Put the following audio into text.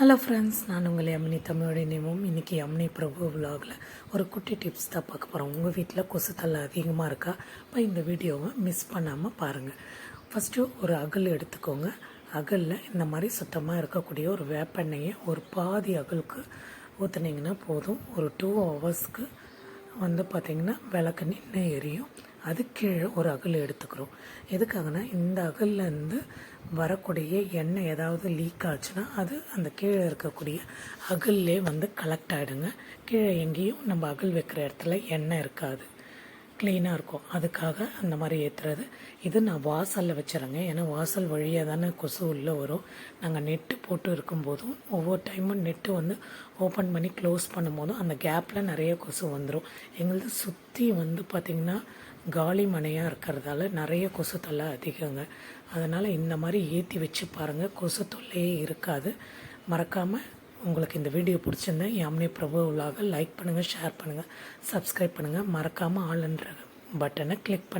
Hello friends நான் உங்களை அம்னி தமிழோட நேமும் இன்றைக்கி அம்னி பிரபு விலாகில் ஒரு குட்டி டிப்ஸ் தான் பார்க்க போகிறோம் உங்கள் வீட்டில் கொசு தலை அதிகமாக இருக்கா? இப்போ இந்த வீடியோவை மிஸ் பண்ணாமல் பாருங்கள் ஃபஸ்ட்டு ஒரு அகல் எடுத்துக்கோங்க. அகலில் இந்த மாதிரி சுத்தமாக இருக்கக்கூடிய ஒரு வேப்பெண்ணெயை ஒரு பாதி அகலுக்கு ஊற்றுனீங்கன்னா போதும். ஒரு டூ ஹவர்ஸ்க்கு வந்து பார்த்திங்கன்னா விளக்கு நின்று எரியும். அது கீழே ஒரு அகல் எடுத்துக்கிறோம். எதுக்காகனா இந்த அகல்லேருந்து வரக்கூடிய எண்ணெய் ஏதாவது லீக் ஆச்சுன்னா அது அந்த கீழே இருக்கக்கூடிய அகல்லே வந்து கலெக்ட் ஆகிடுங்க கீழே எங்கேயும் நம்ம அகல் வைக்கிற இடத்துல எண்ணெய் இருக்காது. க்ளீனாக இருக்கும். அதுக்காக அந்த மாதிரி ஏற்றுறது இது நான் வாசலில் வச்சுருங்க ஏன்னா வாசல் வழியாக தானே கொசு உள்ளே வரும். நாங்கள் நெட்டு போட்டு இருக்கும்போதும் ஒவ்வொரு டைமும் நெட்டு வந்து ஓப்பன் பண்ணி க்ளோஸ் பண்ணும்போதும் அந்த கேப்பில் நிறைய கொசு வந்துடும் எங்களது சுற்றி வந்து பார்த்திங்கன்னா காலி மனையாக இருக்கிறதால நிறைய கொசு தொல்லை அதிகங்க. அதனால் இந்த மாதிரி ஏற்றி வச்சு பாருங்கள் கொசு தொல்லையே இருக்காது. மறக்காமல் உங்களுக்கு இந்த வீடியோ பிடிச்சிருந்தா யாமினி பிரபு உள்ளாக லைக் பண்ணுங்கள் ஷேர் பண்ணுங்கள் சப்ஸ்கிரைப் பண்ணுங்கள் மறக்காமல் ஆளுன்ற பட்டனை கிளிக் பண்ணி.